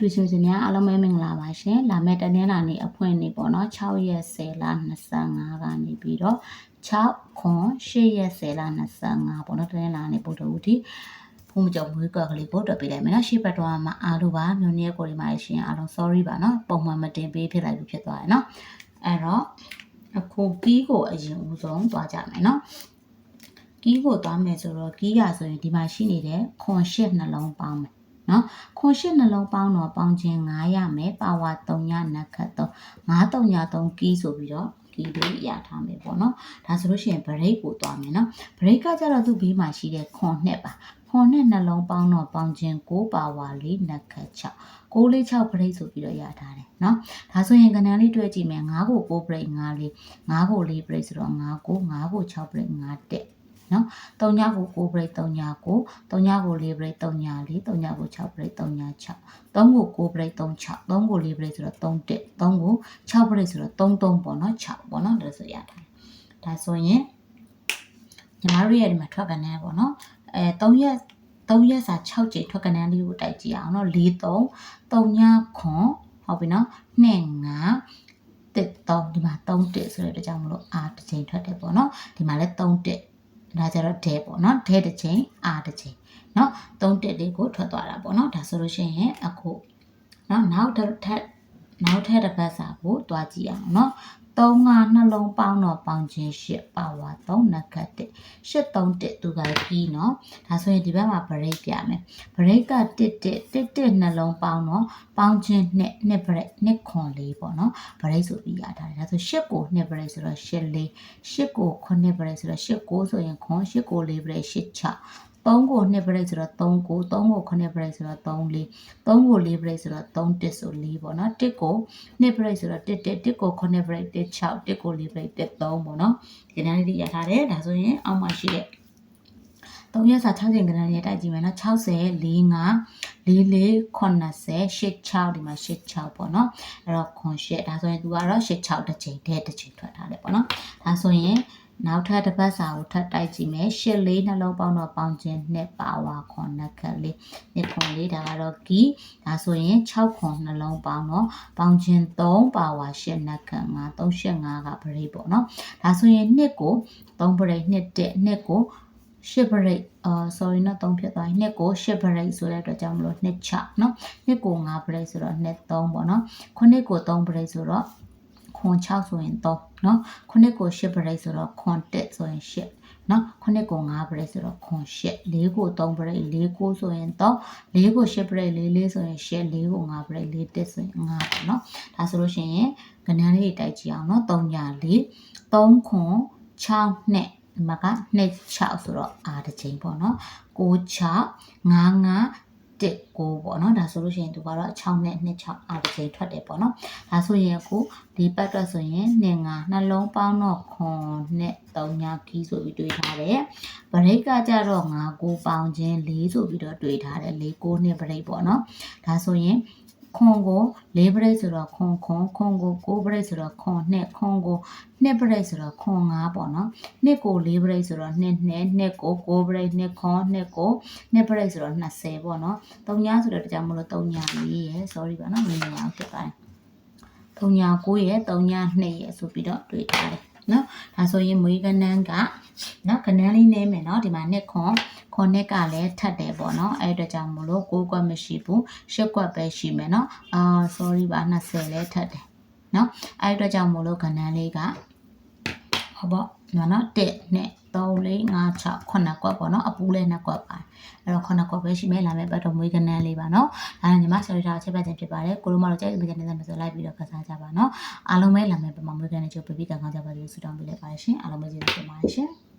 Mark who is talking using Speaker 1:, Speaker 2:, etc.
Speaker 1: တွေ့ရှင်ရှင်များအားလုံးပဲမင်္ဂလာပါရှင်လာမယ့်တနင်္လာနေ့အဖွင့်နေ့ပေါ့နော်6ရက်10လ25ကနေပြီးတော့6ခွန်8ရက်10လ25ပေါ့နော်တနင်္လာနေ့ပုဒ်တော်ဦးဒီဖုံးကြောင့်မွေးကွက်ကလေးပို့တော့ပေးလိုက်မယ်နော်ရှေ့ဘက်တော့မှအားလို့ပါမြို့နယ်ကိုဒီမှာရှင်အားလုံး sorry ပါနော်ပုံမှန်မတင်ပေးဖြစ်လိုက်လို့ဖြစ်သွားတယ်နော်အဲ့တော့အခုကီးကိုအရင်ဦးဆုံးသွားကြမယ်နော်ကီးကိုသွားမယ်ဆိုတော့ကီးရဆိုရင်ဒီမှာရှိနေတဲ့ခွန်ရှစ်နှလုံးပေါင်းမယ် နော်ခွန်ရှစ်နှလုံးပေါင်းတော့ပေါင်းခြင်း9ရမယ်ပါဝါ3ညနက်ခတ်တော့9 3ည3ကီးဆိုပြီးတော့ကီးလေးရထားမယ်ပေါ့နော်ဒါဆိုလို့ရှိရင်ဗရိတ်ကိုသွားမယ်နော်ဗရိတ်ကကြတော့သူ့ဘေးမှာရှိတဲ့ခွန်နှစ်ပါခွန်နှစ်နှလုံးပေါင်းတော့ပေါင်းခြင်း6ပါဝါလေးနက်ခတ်6 6လေး6ဗရိတ်ဆိုပြီးတော့ရထားတယ်နော်ဒါဆိုရင်ကဏ္ဍလေးတွေ့ကြည့်မယ်9ကို6ဗရိတ်9လေး9ကို4ဗရိတ်ဆိုတော့9ကို9ကို6ဗရိတ်9တက် နော်3ညကို6 break 3ညကို3ညကို4 break 3ည4 3ညကို6 break 3ည6 3ကို6 break 3 6 3ကို4 break ဆိုတော့3တက်3ကို6 break ဆိုတော့3 3ပေါ့နော်6ပေါ့နော်ဒါဆိုရထားဒါဆိုရင်ညီမတို့ရဲ့ဒီမှာထွက်ကနေပေါ့နော်အဲ3ရက်3ရက်စာ6ကြိမ်ထွက်ကနေလေးကိုတိုက်ကြည့်အောင်နော်4 3 3ညခွန်ဟုတ်ပြီနော်2 5တက်3ဒီမှာ3တက်ဆိုတဲ့အတွက်ကြောင့်မလို့အာတစ်ချိန်ထွက်တယ်ပေါ့နော်ဒီမှာလည်း3တက် ဒါကြတော့ဒဲပေါ့နော်ဒဲတစ်ချိန်အာတစ်ချိန်နော်သုံးတက်လေးကိုထွက်သွားတာပေါ့နော်ဒါဆိုလို့ရှိရင်အခုနော်နောက်ထပ်နောက်ထပ်တစ်ပတ်စာကိုတွားကြည့်အောင်နော် 3ကနှလုံးပေါင်းတော့ပေါင်းခြင်း8ပါဝါ3နခတ်1 831သူကပြီးနော်ဒါဆိုရင်ဒီဘက်မှာ break ပြမယ် break က11 11နှလုံးပေါင်းတော့ပေါင်းခြင်းနဲ့2 break 2ခွန်4ပေါ့နော် break ဆိုပြီးရထားတယ်ဒါဆို8ကို2 break ဆိုတော့8 4 8ကို9 break ဆိုတော့8 9ဆိုရင်ခွန်8ကို4 break 8 6 3ကို2 break ဆိုတော့3ကို3ကို9 break ဆိုတော့3လေး3ကို4 break ဆိုတော့3တစ်ဆို4ပေါ့နော်1ကို2 break ဆိုတော့1 1 1ကို9 break 1 6 1ကို4 break 1 3ပေါ့နော်ဒီနေ့လေးရထားတယ်ဒါဆိုရင်အောက်မှာရှိတဲ့3ရက်စာ6ချိန်ကဏ္ဍလေးတိုက်ကြည့်မယ်နော်60 45 44 80 86ဒီမှာ86ပေါ့နော်အဲ့တော့ခွန်ရှက်ဒါဆိုရင်သူကတော့86တစ်ချိန်တည်းတစ်ချိန်ထွက်ထားတယ်ပေါ့နော်ဒါဆိုရင် နောက်ထပ်တစ်ပတ်စာကိုထပ်တိုက်ကြည့်မယ်ရှစ်လေးနှလုံးပေါင်းတော့ပေါင်းခြင်းနှစ်ပါဝါခွန်နှစ်ခက်လေးနှစ်ခွန်လေးဒါကတော့ဂီဒါဆိုရင်6ခွန်နှလုံးပေါင်းတော့ပေါင်းခြင်း3ပါဝါရှစ်နှစ်ခက်5 385ကပရိပေါ့နော်ဒါဆိုရင်နှစ်ကို3ပရိနှစ်တက်နှစ်ကို10 break အာ sorry နော်3ဖြစ်သွားပြီနှစ်ကို10 break ဆိုတဲ့အတွက်ကြောင့်မလို့နှစ်ချနော်နှစ်ကို9 break ဆိုတော့နှစ်3ပေါ့နော်ခုနှစ်ကို3 break ဆိုတော့ခွန်6ဆိုရင်3 နော်9ကို10 break ဆိုတော့ခွန်1ဆိုရင်10နော်9ကို9 break ဆိုတော့ခွန်10 4ကို3 break 4ကိုဆိုရင်3 4ကို10 break 4 4ဆိုရင်10 4ကို9 break 4 1ဆိုရင်9ပေါ့နော်ဒါဆိုလို့ရှိရင်ကဏ္ဍလေးတွေတိုက်ကြည့်အောင်နော်3ညာ4 3ခွန်6နဲ့ဒီမှာက2 6ဆိုတော့အားတစ်ချိန်ပေါ့နော်9 6 9 9 1 9ပေါ့နော်ဒါဆိုလို့ရှိရင်သူကတော့6နဲ့2 6အားတစ်ချိန်ထွက်တယ်ပေါ့နော်ဒါဆိုရင်အခုဒီပတ်အတွက်ဆိုရင်2 5နှလုံးပေါင်းတော့ခွန်နဲ့3ညာကီးဆိုပြီးတွေးထားတယ်ဗရိတ်ကကြတော့5 9ပေါင်းခြင်း4ဆိုပြီးတော့တွေးထားတယ်4 9နှစ်ဗရိတ်ပေါ့နော်ဒါဆိုရင် ခွန်ကို၄ပရိတ်ဆိုတော့ခွန်ခွန်ခွန်ကို9ပရိတ်ဆိုတော့ခွန်နှစ်ခွန်ကိုနှစ်ပရိတ်ဆိုတော့ခွန်5ပေါ့နော်နှစ်ကို၄ပရိတ်ဆိုတော့နှစ်နှစ်နှစ်ကို9ပရိတ်နှစ်ခွန်နှစ်ကိုနှစ်ပရိတ်ဆိုတော့20ပေါ့နော်3ညဆိုတော့တကြမလို့3ညလေးရယ် sorry ပါနော်မင်းညာဖြစ်ပါတယ်3ည9ရယ်3ည2ရယ်ဆိုပြီးတော့တွေ့ထားတယ် နော်ဒါဆိုရင်မွေးကနန်းကနော်ကနန်းလေးနေမယ်နော်ဒီမှာနှစ်ခွန်ခွန်နှစ်ကလည်းထပ်တယ်ပေါ့နော်အဲ့အတွက်ကြောင့်မလို့9ကွက်မရှိဘူး10ကွက်ပဲရှိမယ်နော်အာ sorry ပါ20လည်းထပ်တယ်နော်အဲ့အတွက်ကြောင့်မလို့ကနန်းလေးကဟုတ်ပေါ့နော်နော်1နဲ့ 3 4 5 6 9ကွက်ပေါ့နော်အပူးလည်း2ကွက်ပါတယ်အဲ့တော့9ကွက်ပဲရှိမယ်လာမယ့်ပတ်တော့မွေးကနန်းလေးပါနော်ဒါနဲ့ညီမဆော်ရီတာချက်ပတ်ခြင်းဖြစ်ပါတယ်ကိုလိုမတို့ကြိုက်တဲ့ကြတဲ့နေဆိုလိုက်ပြီးတော့ကစားကြပါနော်အားလုံးပဲလာမယ့်ပတ်မှာမွေးကနန်းချိုးပြပြကကောင်းကြပါစေဆုတောင်းပေးလိုက်ပါတယ်ရှင်အားလုံးပဲကျေးဇူးတင်ပါတယ်ရှင်